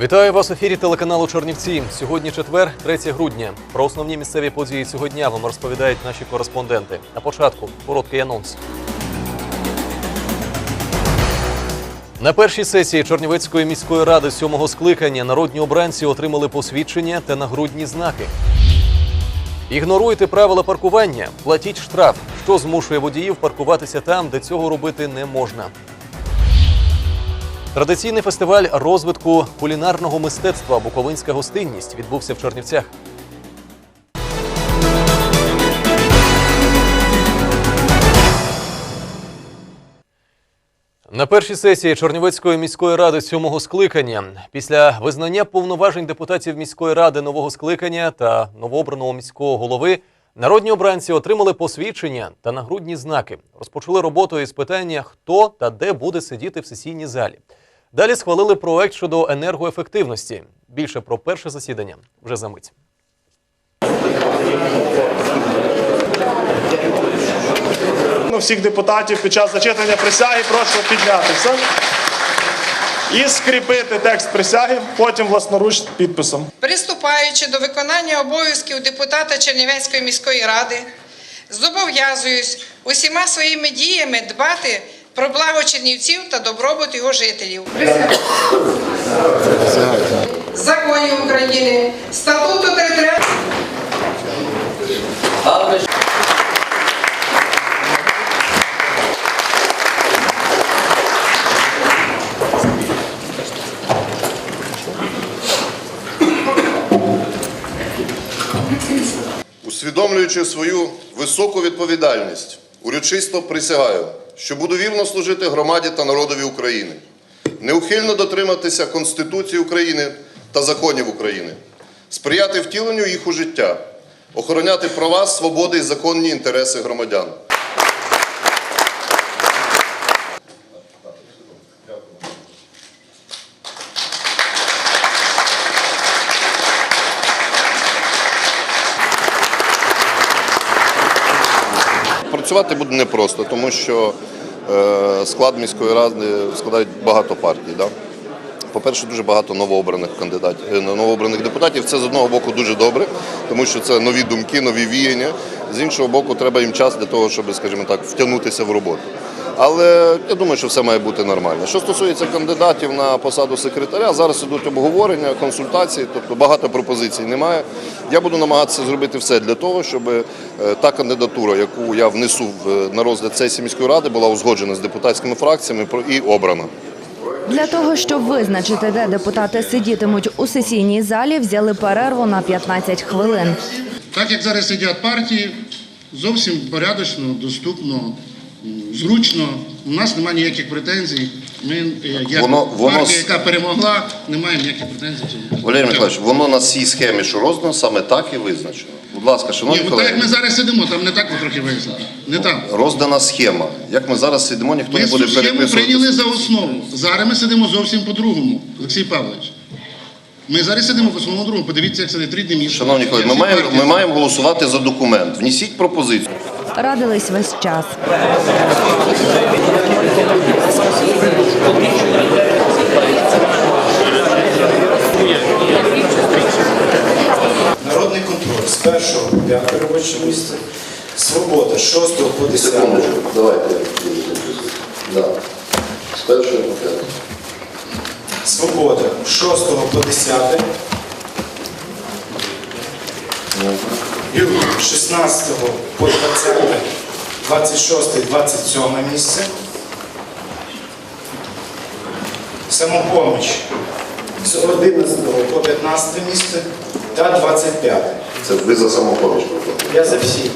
Вітаю вас в ефірі телеканалу Чернівці. Сьогодні четвер, 3 грудня. Про основні місцеві події цього дня вам розповідають наші кореспонденти. На початку короткий анонс. На першій сесії Чернівецької міської ради сьомого скликання народні обранці отримали посвідчення та нагрудні знаки. Ігноруйте правила паркування, платіть штраф, що змушує водіїв паркуватися там, де цього робити не можна. Традиційний фестиваль розвитку кулінарного мистецтва Буковинська гостинність відбувся в Чернівцях. На першій сесії Чернівецької міської ради сьомого скликання після визнання повноважень депутатів міської ради нового скликання та новообраного міського голови народні обранці отримали посвідчення та нагрудні знаки. Розпочали роботу із питання, хто та де буде сидіти в сесійній залі. Далі схвалили проект щодо енергоефективності. Більше про перше засідання вже за мить. Ну, всіх депутатів під час зачитання присяги прошу піднятися і скріпити текст присяги, потім власноруч підписом. Приступаючи до виконання обов'язків депутата Чернівецької міської ради, зобов'язуюсь усіма своїми діями дбати про благо чернівців та добробут його жителів. Законів України, статуту територіальної. Усвідомлюючи свою високу відповідальність, урочисто присягаю, що буду вірно служити громаді та народові України, неухильно дотриматися Конституції України та законів України, сприяти втіленню їх у життя, охороняти права, свободи і законні інтереси громадян. Працювати буде непросто, тому що склад міської ради складають багато партій. Да? По-перше, дуже багато новообраних кандидатів, е, новообраних депутатів. Це з одного боку дуже добре, тому що це нові думки, нові віяння. З іншого боку, треба їм час для того, щоб, скажімо так, втягнутися в роботу. Але я думаю, що все має бути нормально. Що стосується кандидатів на посаду секретаря, зараз ідуть обговорення, консультації, тобто багато пропозицій немає. Я буду намагатися зробити все для того, щоб е, та кандидатура, яку я внесу на розгляд сесії міської ради, була узгоджена з депутатськими фракціями про- і обрана. Для того, щоб визначити, де депутати сидітимуть у сесійній залі, взяли перерву на 15 хвилин. Так як зараз сидять партії, зовсім порядочно, доступно, зручно. У нас немає ніяких претензій. Ми, е, як Воно- воно партія, яка перемогла, не маємо ніяких претензій. Валерій Миколаївич, воно на цій схемі, що роздано, саме так і визначено. Будь ласка, Ні, шановні от так як ми зараз сидимо, там не так ви трохи вияснили. Не так. роздана схема. Як ми зараз сидимо, ніхто Ми не буде цю схему прийняли за основу. Зараз ми сидимо зовсім по-другому, Олексій Павлович. Ми зараз сидимо по своєму другому. Подивіться, як сидить три дні місяці. Шановні колеги, ми маємо, ми маємо голосувати за документ. Внесіть пропозицію. Радились весь час. Народний контроль з першого п'яте робоче місце. Свобода з 6 по 10. Давайте. Да. З першого по п'яте. Свобода з 6 по 10. Юр з 16 по 20, 26, 27 місце. Самопоміч з 11 по 15 місце та 25. Це ви за самопоміч. Я за всі.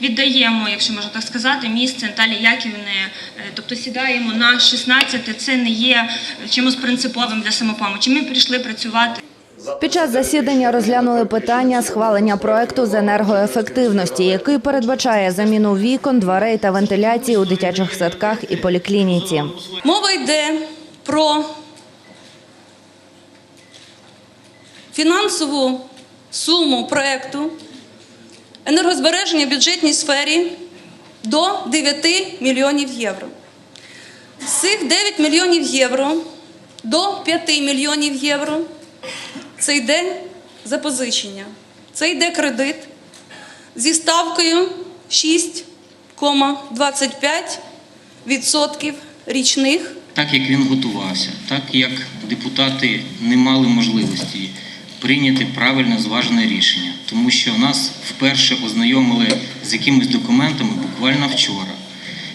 Віддаємо, якщо можна так сказати, місце Наталі Яківни, е, тобто сідаємо на 16, це не є чимось принциповим для самопомочі. Ми прийшли працювати. Під час засідання розглянули питання схвалення проекту з енергоефективності, який передбачає заміну вікон, дверей та вентиляції у дитячих садках і поліклініці. Мова йде про фінансову суму проекту енергозбереження в бюджетній сфері до 9 мільйонів євро. З цих 9 мільйонів євро до 5 мільйонів євро. Це йде запозичення. Це йде кредит зі ставкою 6,25% річних Так як він готувався, так як депутати не мали можливості прийняти правильне зважене рішення, тому що нас вперше ознайомили з якимись документами буквально вчора.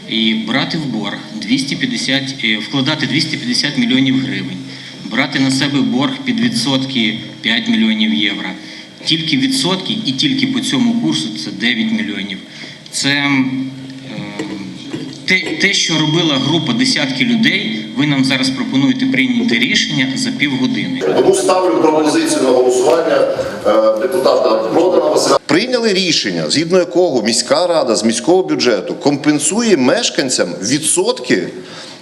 І брати в борг 250, е, вкладати 250 мільйонів гривень, брати на себе борг під відсотки 5 мільйонів євро. Тільки відсотки і тільки по цьому курсу це 9 мільйонів. Це е, те, те, що робила група десятки людей, ви нам зараз пропонуєте прийняти рішення за півгодини. Тому ставлю пропозицію на голосування е, депутата Продана Василя. Прийняли рішення, згідно якого міська рада з міського бюджету компенсує мешканцям відсотки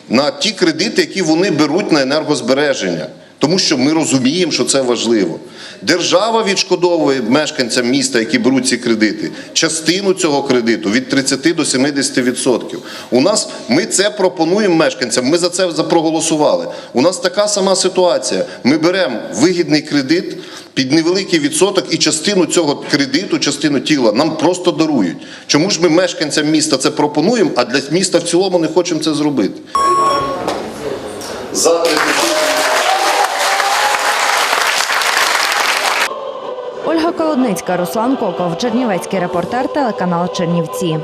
на ті кредити, які вони беруть на енергозбереження. Тому що ми розуміємо, що це важливо. Держава відшкодовує мешканцям міста, які беруть ці кредити, частину цього кредиту від 30 до 70%. У нас ми це пропонуємо мешканцям. Ми за це проголосували. У нас така сама ситуація. Ми беремо вигідний кредит під невеликий відсоток, і частину цього кредиту, частину тіла нам просто дарують. Чому ж ми мешканцям міста це пропонуємо, а для міста в цілому не хочемо це зробити? За Ольга Колодницька, Руслан Коков, Чернівецький репортер, телеканал Чернівці.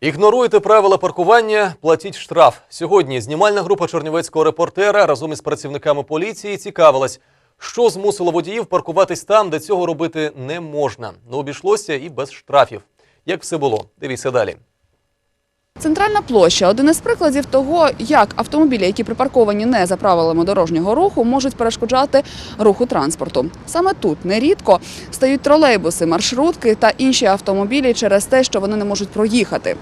Ігноруєте правила паркування, платіть штраф. Сьогодні знімальна група чернівецького репортера разом із працівниками поліції цікавилась, що змусило водіїв паркуватись там, де цього робити не можна. Не обійшлося і без штрафів. Як все було? Дивіться далі. Центральна площа один із прикладів того, як автомобілі, які припарковані не за правилами дорожнього руху, можуть перешкоджати руху транспорту. Саме тут нерідко стають тролейбуси, маршрутки та інші автомобілі через те, що вони не можуть проїхати.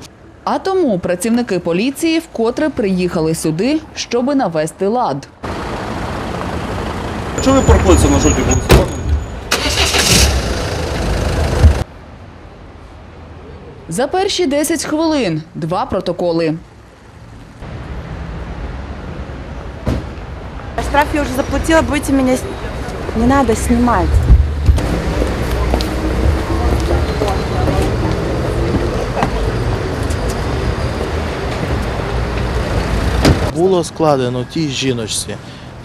А тому працівники поліції вкотре приїхали сюди, щоби навести лад. Чого ви паркуєтеся на жовтій вулиці? За перші 10 хвилин два протоколи. Штраф я уже заплатила, будете меня... Не надо снимать. Було складено тій жіночці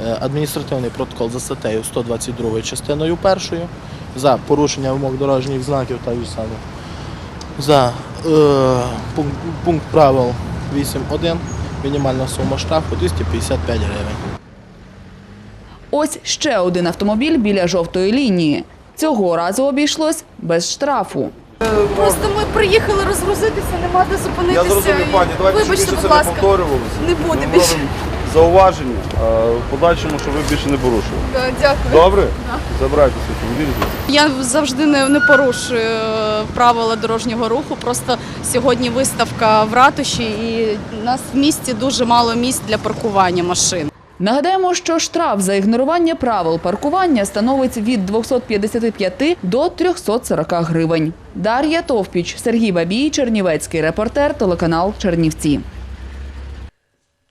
е, адміністративний протокол за статтею 122 частиною першою за порушення вимог дорожніх знаків та саме за е, пункт, пункт правил 8.1 мінімальна сума штрафу 255 гривень. Ось ще один автомобіль біля жовтої лінії. Цього разу обійшлось без штрафу. Просто ми приїхали розгрузитися, нема де зупинитися. Я зрозумів, пані, давайте Вибачте, більше будь це не ласка. повторювалося. Не буде більше. Зауваження, а в подальшому, щоб ви більше не порушували. Да, Дякую. Добре? Забирайтеся автомобіль. Я завжди не, не порушую е, правила дорожнього руху. Просто сьогодні виставка в ратуші, і у нас в місті дуже мало місць для паркування машин. Нагадаємо, що штраф за ігнорування правил паркування становить від 255 до 340 гривень. Дар'я Товпіч, Сергій Бабій, Чернівецький репортер, телеканал Чернівці.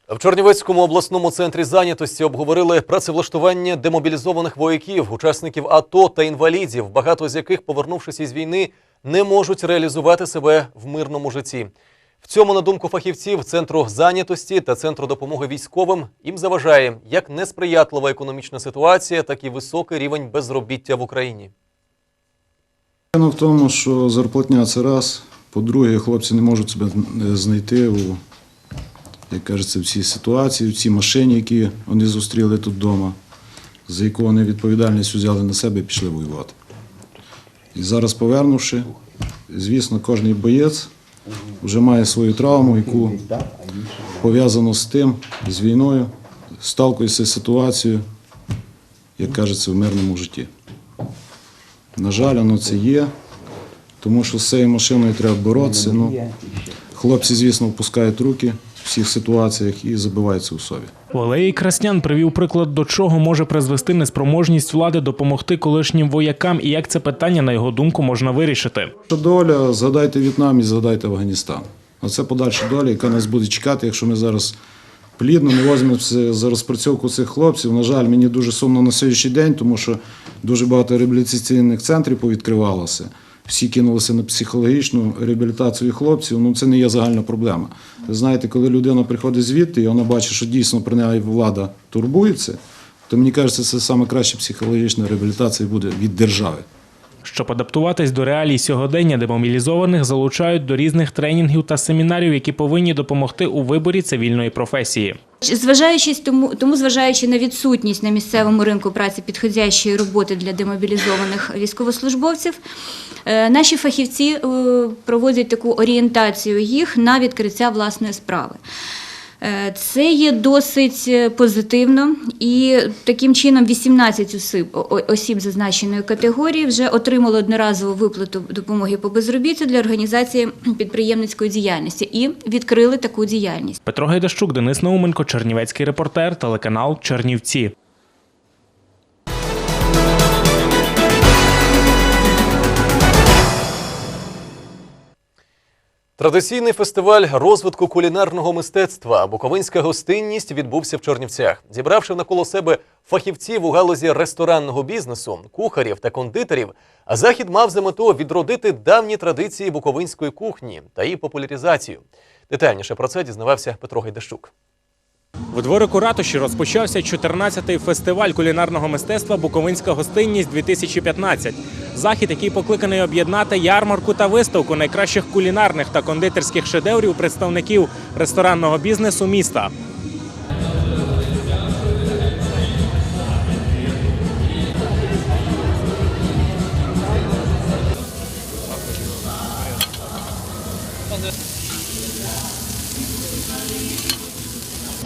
В Чернівецькому обласному центрі зайнятості обговорили працевлаштування демобілізованих вояків, учасників АТО та інвалідів, багато з яких, повернувшись із війни, не можуть реалізувати себе в мирному житті. В цьому, на думку фахівців центру зайнятості та центру допомоги військовим, їм заважає як несприятлива економічна ситуація, так і високий рівень безробіття в Україні. В тому, що зарплатня це раз. По-друге, хлопці не можуть себе е, знайти у, як кажеться, в цій ситуації, в цій машині, які вони зустріли тут вдома, за яку вони відповідальність взяли на себе і пішли воювати. І зараз, повернувши, звісно, кожен боєць вже має свою травму, яку пов'язано з тим, з війною, сталкується з ситуацією, як кажеться, в мирному житті. На жаль, воно це є, тому що з цією машиною треба боротися. Ну, хлопці, звісно, впускають руки всіх ситуаціях і забиваються у собі. Валерій Краснян привів приклад, до чого може призвести неспроможність влади допомогти колишнім воякам і як це питання, на його думку, можна вирішити. Що доля, згадайте В'єтнам і згадайте Афганістан. Оце подальша доля, яка нас буде чекати, якщо ми зараз плідно не візьмемося за розпрацьовку цих хлопців. На жаль, мені дуже сумно на сьогоднішній день, тому що дуже багато реабілітаційних центрів повідкривалося. Всі кинулися на психологічну реабілітацію хлопців. Ну це не є загальна проблема. Ви знаєте, коли людина приходить звідти і вона бачить, що дійсно про неї влада турбується, то мені кажеться, це саме краща психологічна реабілітація буде від держави. Щоб адаптуватись до реалій сьогодення, демобілізованих залучають до різних тренінгів та семінарів, які повинні допомогти у виборі цивільної професії. Зважаючи тому, тому зважаючи на відсутність на місцевому ринку праці підходящої роботи для демобілізованих військовослужбовців, е, наші фахівці е, проводять таку орієнтацію їх на відкриття власної справи. Е, Це є досить е, позитивно, і таким чином 18 осіб, осіб зазначеної категорії вже отримали одноразову виплату допомоги по безробіттю для організації підприємницької діяльності і відкрили таку діяльність. Петро Гайдащук, Денис Науменко, Чернівецький репортер, телеканал Чернівці. Традиційний фестиваль розвитку кулінарного мистецтва Буковинська гостинність відбувся в Чернівцях, зібравши навколо себе фахівців у галузі ресторанного бізнесу, кухарів та кондитерів. А захід мав за мету відродити давні традиції буковинської кухні та її популяризацію. Детальніше про це дізнавався Петро Гайдащук. У дворику ратуші розпочався 14-й фестиваль кулінарного мистецтва Буковинська гостинність 2015 Захід, який покликаний об'єднати ярмарку та виставку найкращих кулінарних та кондитерських шедеврів представників ресторанного бізнесу міста.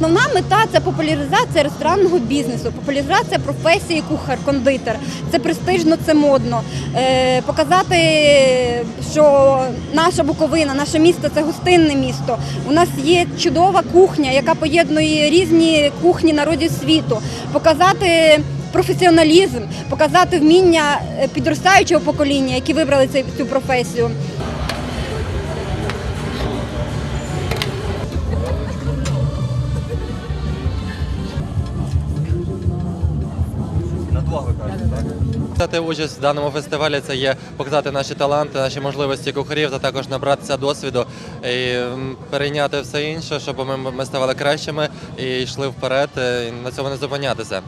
Основна мета це популяризація ресторанного бізнесу, популяризація професії кухар-кондитер. Це престижно, це модно. Е, показати, що наша Буковина, наше місто це гостинне місто. У нас є чудова кухня, яка поєднує різні кухні народів світу. Показати професіоналізм, показати вміння е, підростаючого покоління, які вибрали цю професію. Взяти участь в даному фестивалі це є показати наші таланти, наші можливості кухарів та також набратися досвіду і перейняти все інше, щоб ми, ми ставали кращими і йшли вперед, е, і на цьому не зупинятися.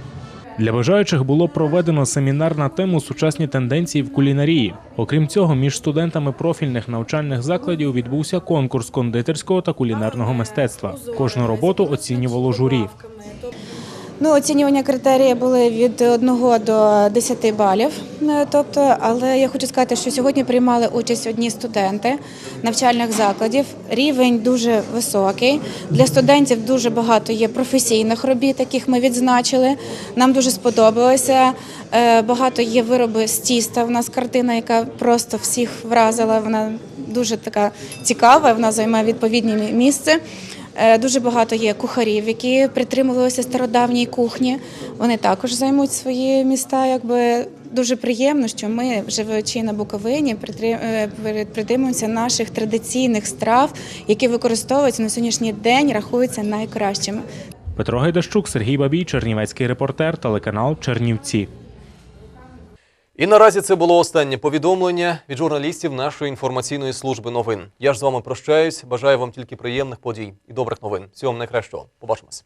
Для бажаючих було проведено семінар на тему сучасні тенденції в кулінарії. Окрім цього, між студентами профільних навчальних закладів відбувся конкурс кондитерського та кулінарного мистецтва. Кожну роботу оцінювало журі. Ну, оцінювання критерії були від 1 до 10 балів. Е, Тобто, але я хочу сказати, що сьогодні приймали участь одні студенти навчальних закладів. Рівень дуже високий. Для студентів дуже багато є професійних робіт, яких ми відзначили. Нам дуже сподобалося. Е, Багато є вироби з тіста. У нас картина, яка просто всіх вразила. Вона дуже така цікава. Вона займає відповідне місце. Е, Дуже багато є кухарів, які притримувалися стародавньої кухні. Вони також займуть свої міста. Якби дуже приємно, що ми, живучи на Буковині, е, притримуємося наших традиційних страв, які використовуються на сьогоднішній день, рахуються найкращими. Петро Гайдащук, Сергій Бабій, Чернівецький репортер, телеканал Чернівці. І наразі це було останнє повідомлення від журналістів нашої інформаційної служби новин. Я ж з вами прощаюсь. Бажаю вам тільки приємних подій і добрих новин. Всього вам найкращого. Побачимось.